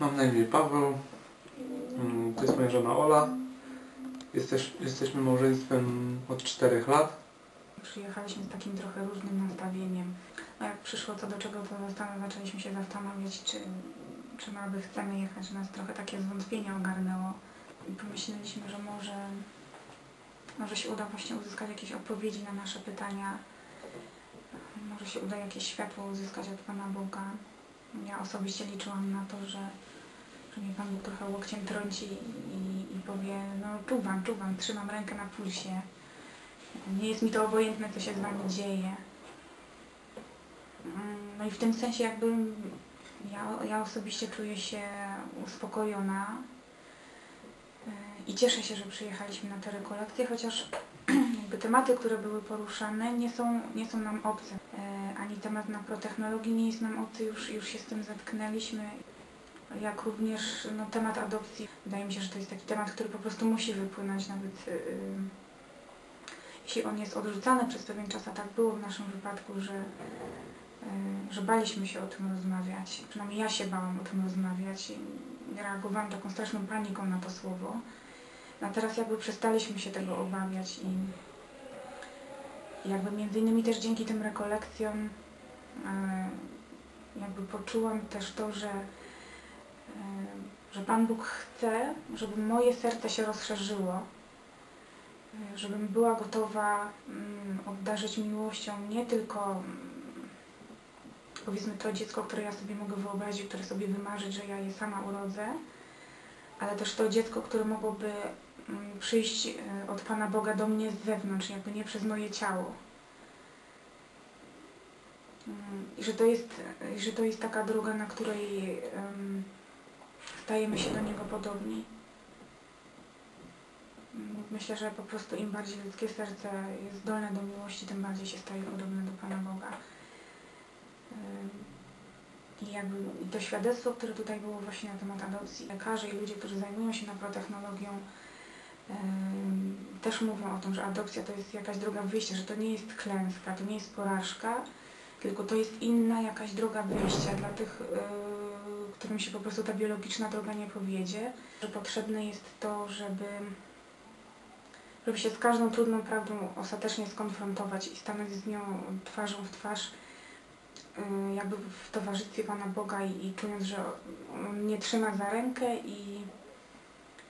Mam na imię Paweł. Mm, To jest moja żona Ola. Jesteś, jesteśmy małżeństwem od 4 lat. Przyjechaliśmy z takim trochę różnym nastawieniem. No jak przyszło co do czego, to zaczęliśmy się zastanawiać, czy, czy nawet chcemy jechać, nas trochę takie zwątpienie ogarnęło. I pomyśleliśmy, że może, może się uda właśnie uzyskać jakieś odpowiedzi na nasze pytania. Może się uda jakieś światło uzyskać od Pana Boga. Ja osobiście liczyłam na to, że mnie Pan Bóg trochę łokciem trąci i, i powie, no czuwam, czuwam, trzymam rękę na pulsie. Nie jest mi to obojętne, co się z Wami dzieje. Mm, No i w tym sensie jakby ja, ja osobiście czuję się uspokojona Yy, i cieszę się, że przyjechaliśmy na te rekolekcje, chociaż jakby tematy, które były poruszane nie są, nie są nam obce. Yy, Ani temat naprotechnologii nie jest nam obcy, już, już się z tym zetknęliśmy. Jak również no, temat adopcji. Wydaje mi się, że to jest taki temat, który po prostu musi wypłynąć nawet yy, jeśli on jest odrzucany przez pewien czas, a tak było w naszym wypadku, że, y, że baliśmy się o tym rozmawiać. Przynajmniej ja się bałam o tym rozmawiać i reagowałam taką straszną paniką na to słowo. A teraz jakby przestaliśmy się tego obawiać i jakby między innymi też dzięki tym rekolekcjom y, jakby poczułam też to, że, że Pan Bóg chce, żeby moje serce się rozszerzyło żebym była gotowa obdarzyć miłością nie tylko powiedzmy to dziecko, które ja sobie mogę wyobrazić, które sobie wymarzyć, że ja je sama urodzę, ale też to dziecko, które mogłoby przyjść e, od Pana Boga do mnie z zewnątrz, jakby nie przez moje ciało. I że to jest, że to jest taka droga, na której stajemy się do Niego podobni. Myślę, że po prostu im bardziej ludzkie serce jest zdolne do miłości, tym bardziej się staje podobne do Pana Boga. I jakby to świadectwo, które tutaj było właśnie na temat adopcji, lekarze i ludzie, którzy zajmują się naprotechnologią, też mówią o tym, że adopcja to jest jakaś droga wyjścia, że to nie jest klęska, to nie jest porażka, tylko to jest inna jakaś droga wyjścia dla tych, yy, którym się po prostu ta biologiczna droga nie powiedzie, że potrzebne jest to, żeby żeby się z każdą trudną prawdą ostatecznie skonfrontować i stanąć z nią twarzą w twarz, yy, jakby w towarzystwie Pana Boga i, i czując, że On mnie trzyma za rękę i,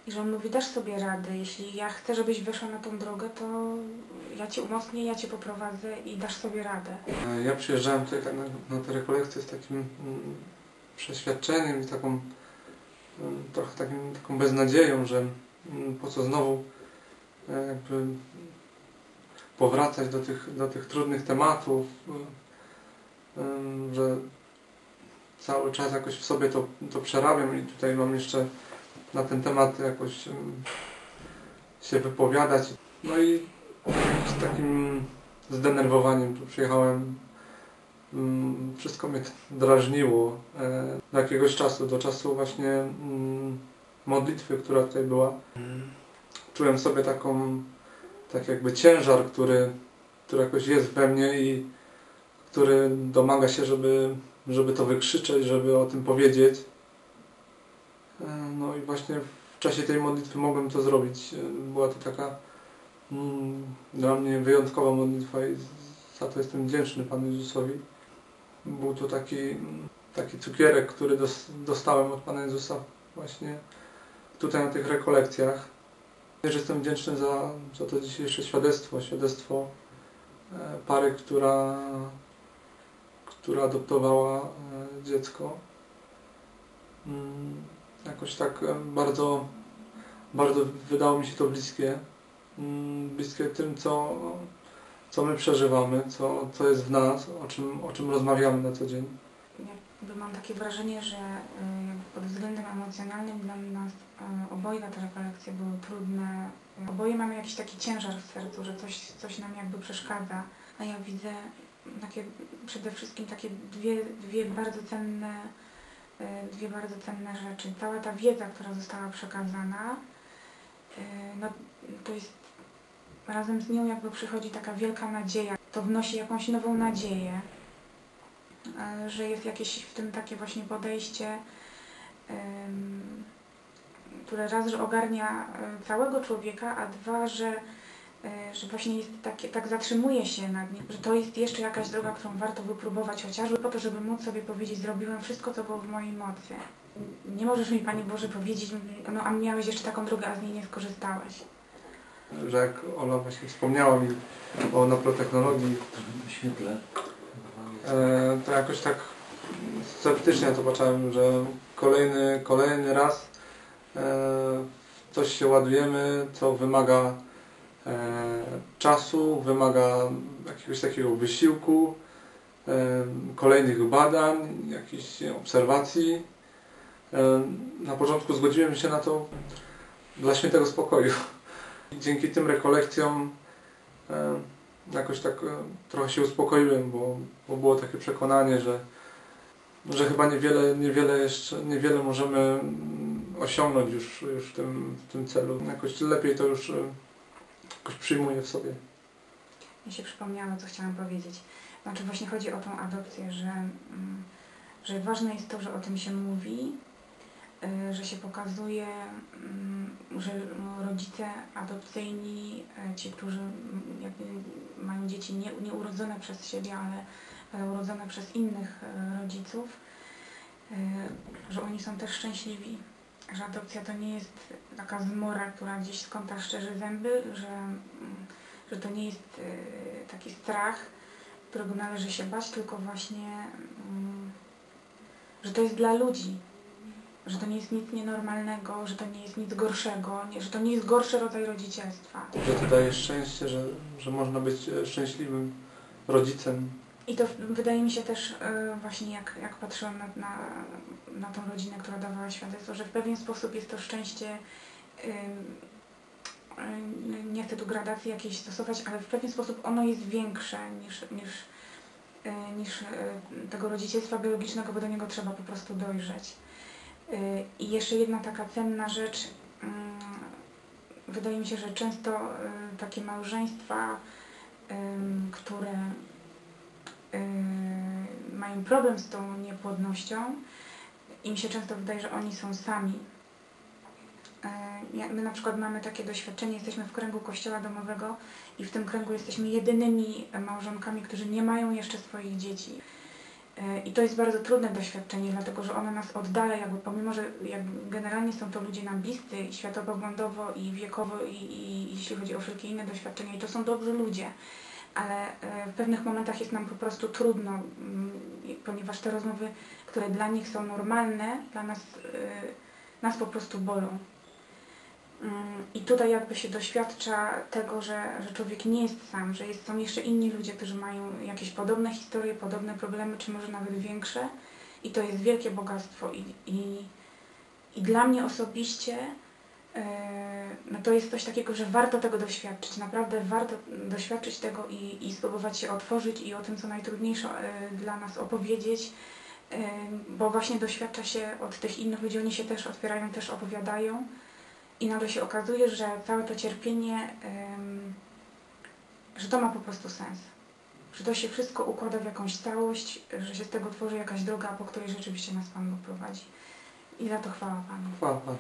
i że On mówi, dasz sobie radę. Jeśli ja chcę, żebyś weszła na tą drogę, to ja Cię umocnię, ja Cię poprowadzę i dasz sobie radę. E, Ja przyjeżdżałem tutaj tak na, na te rekolekcje z takim mm, przeświadczeniem i taką mm, trochę takim, taką beznadzieją, że mm, po co znowu e, jakby powracać do tych, do tych trudnych tematów, e, że cały czas jakoś w sobie to, to przerabiam i tutaj mam jeszcze na ten temat jakoś się wypowiadać. No i z takim zdenerwowaniem tu przyjechałem. Mm, Wszystko mnie drażniło e, do jakiegoś czasu, do czasu właśnie mm, modlitwy, która tutaj była. Czułem sobie taką, tak jakby ciężar, który, który jakoś jest we mnie i który domaga się, żeby, żeby to wykrzyczeć, żeby o tym powiedzieć. E, No i właśnie w czasie tej modlitwy mogłem to zrobić. E, Była to taka mm, dla mnie wyjątkowa modlitwa i za to jestem wdzięczny Panu Jezusowi. Był to taki, mm, taki cukierek, który dos, dostałem od Pana Jezusa właśnie tutaj na tych rekolekcjach. Też jestem wdzięczny za, za to dzisiejsze świadectwo, świadectwo e, pary, która, która adoptowała dziecko. Mm, Jakoś tak e, bardzo, bardzo wydało mi się to bliskie mm, bliskie tym, co, co my przeżywamy, co, co jest w nas, o czym, o czym rozmawiamy na co dzień. Jakby mam takie wrażenie, że y, pod względem emocjonalnym dla nas y, obojga te rekolekcje były trudne. Oboje mamy jakiś taki ciężar w sercu, że coś, coś nam jakby przeszkadza. A ja widzę takie, przede wszystkim takie dwie, dwie bardzo cenne dwie bardzo cenne rzeczy. Cała ta wiedza, która została przekazana, y, no, to jest razem z nią jakby przychodzi taka wielka nadzieja. To wnosi jakąś nową nadzieję, że jest jakieś w tym takie właśnie podejście, które raz, że ogarnia e, całego człowieka, a dwa, że, że właśnie jest takie, tak zatrzymuje się nad nim, że to jest jeszcze jakaś droga, którą warto wypróbować chociażby po to, żeby móc sobie powiedzieć, zrobiłem wszystko, co było w mojej mocy. Nie możesz mi, Panie Boże, powiedzieć, no a miałeś jeszcze taką drogę, a z niej nie skorzystałeś. Że jak Ola właśnie wspomniała mi o naprotechnologii, Świetle. e, to jakoś tak sceptycznie zobaczyłem, że kolejny, kolejny raz e, w coś się ładujemy, co wymaga e, czasu, wymaga jakiegoś takiego wysiłku, e, kolejnych badań, jakichś obserwacji. E, na początku zgodziłem się na to dla świętego spokoju. Dzięki tym rekolekcjom e, jakoś tak e, trochę się uspokoiłem, bo, bo było takie przekonanie, że, że chyba niewiele, niewiele jeszcze, niewiele możemy osiągnąć już, już w, tym, w tym celu. Jakoś lepiej to już e, przyjmuję w sobie. Mi się przypomniało, co chciałam powiedzieć. Znaczy właśnie chodzi o tą adopcję, że, mm, że ważne jest to, że o tym się mówi, y, że się pokazuje, mm, że rodzice adopcyjni, y, ci, którzy mm, mają dzieci nie, nie urodzone przez siebie, ale, urodzone przez innych y, rodziców, że oni są też szczęśliwi. Że adopcja to nie jest taka zmora, która gdzieś z kąta szczerzy zęby, że że to nie jest y, taki strach, którego należy się bać, tylko właśnie, mm, że to jest dla ludzi, że to nie jest nic nienormalnego, że to nie jest nic gorszego, nie, że to nie jest gorszy rodzaj rodzicielstwa. Że to daje szczęście, że, że można być e, szczęśliwym rodzicem. I to wydaje mi się też y, właśnie jak, jak patrzyłam na, na, na tą rodzinę, która dawała świadectwo, że w pewien sposób jest to szczęście, y, nie chcę tu gradacji jakiejś stosować, ale w pewien sposób ono jest większe niż, niż, y, niż tego rodzicielstwa biologicznego, bo do niego trzeba po prostu dojrzeć. I jeszcze jedna taka cenna rzecz, ym, wydaje mi się, że często takie małżeństwa, które problem z tą niepłodnością i mi się często wydaje, że oni są sami. Ja- My na przykład mamy takie doświadczenie, jesteśmy w kręgu kościoła domowego i w tym kręgu jesteśmy jedynymi małżonkami, którzy nie mają jeszcze swoich dzieci. Y, I to jest bardzo trudne doświadczenie, dlatego że ono nas oddala, jakby pomimo, że jakby generalnie są to ludzie nam bliscy i światopoglądowo i wiekowo i, i jeśli chodzi o wszelkie inne doświadczenia i to są dobrzy ludzie, ale e, w pewnych momentach jest nam po prostu trudno, mm, ponieważ te rozmowy, które dla nich są normalne, dla nas, e, nas po prostu bolą. Mm, I tutaj jakby się doświadcza tego, że, że człowiek nie jest sam, że jest, są jeszcze inni ludzie, którzy mają jakieś podobne historie, podobne problemy, czy może nawet większe. I to jest wielkie bogactwo. I, i, i dla mnie osobiście no to jest coś takiego, że warto tego doświadczyć. Naprawdę warto doświadczyć tego i, i spróbować się otworzyć i o tym, co najtrudniejsze e, dla nas opowiedzieć, e, bo właśnie doświadcza się od tych innych ludzi, oni się też otwierają, też opowiadają i nagle się okazuje, że całe to cierpienie, że to ma po prostu sens. Że to się wszystko układa w jakąś całość, że się z tego tworzy jakaś droga, po której rzeczywiście nas Pan Bóg prowadzi. I za to chwała Panu. Chwała Panu.